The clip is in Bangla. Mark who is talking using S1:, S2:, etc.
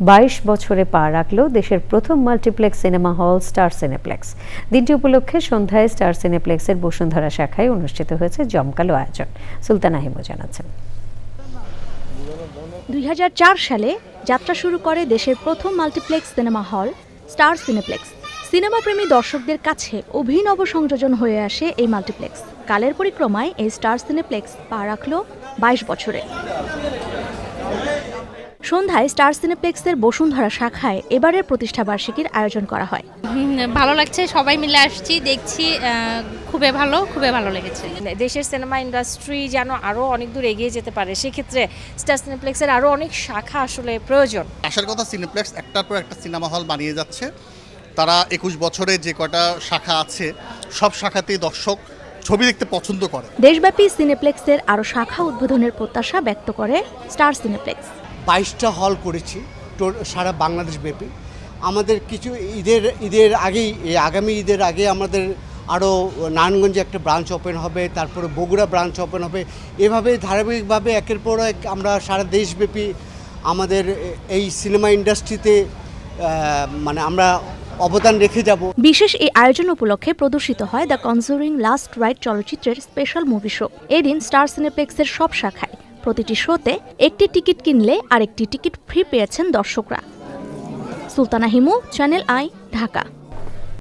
S1: বাইশ বছরে পা রাখল দেশের প্রথম multiplex cinema hall star cineplex. দিনটি উপলক্ষে সন্ধ্যায় স্টার সিনেপ্লেক্সের বসুন্ধরা শাখায় অনুষ্ঠিত হয়েছে জমকালো আয়োজন। সুলতানা হিমু জানাচ্ছেন।
S2: দুই হাজার চার সালে যাত্রা শুরু করে দেশের প্রথম multiplex cinema hall star cineplex. সিনেমাপ্রেমী দর্শকদের কাছে অভিনব সংযোজন হয়ে আসে এই মাল্টিপ্লেক্স। কালের পরিক্রমায় এই স্টার সিনেপ্লেক্স পা রাখল বাইশ বছরে। সন্ধ্যায় স্টার সিনেপ্লেক্সের বসুন্ধরা শাখায় এবারের প্রতিষ্ঠাবার্ষিকীর আয়োজন করা হয়।
S3: ভালো লাগছে সবাই মিলে আসছি দেখছি খুবই ভালো খুবই ভালো লেগেছে।
S4: দেশের সিনেমা ইন্ডাস্ট্রি যেন আরও অনেক দূর এগিয়ে যেতে পারে সেক্ষেত্রে স্টার সিনেপ্লেক্সের আরও অনেক শাখা আসলে প্রয়োজন।
S5: আসার কথা সিনেপ্লেক্স একটার পর একটা সিনেমা হল বানিয়ে যাচ্ছে। তারা একুশ বছরে যে কটা শাখা আছে সব শাখাতেই দর্শক ছবি দেখতে পছন্দ করে।
S2: দেশব্যাপী সিনেপ্লেক্সের আরও শাখা উদ্বোধনের প্রত্যাশা ব্যক্ত করে স্টার সিনেপ্লেক্স।
S6: বাইশটা হল করেছি সারা বাংলাদেশ ব্যাপী। আমাদের কিছু ঈদের ঈদের আগেই আগামী ঈদের আগে আমাদের আরও নারায়ণগঞ্জে একটা ব্রাঞ্চ ওপেন হবে তারপরে বগুড়া ব্রাঞ্চ ওপেন হবে। এভাবে ধারাবাহিকভাবে একের পর এক আমরা সারা দেশব্যাপী আমাদের এই সিনেমা ইন্ডাস্ট্রিতে মানে আমরা অবদান রেখে যাব।
S2: বিশেষ এই আয়োজন উপলক্ষে প্রদর্শিত হয় দ্য কনজুরিং লাস্ট রাইট চলচ্চিত্রের স্পেশাল মুভি শো এদিন স্টার সিনেপ্লেক্সের সব শাখায় প্রতিটি শোতে একটি টিকিট কিনলে আরেকটি টিকিট ফ্রি পেয়েছেন দর্শকরা। Sultana Himu Channel I Dhaka.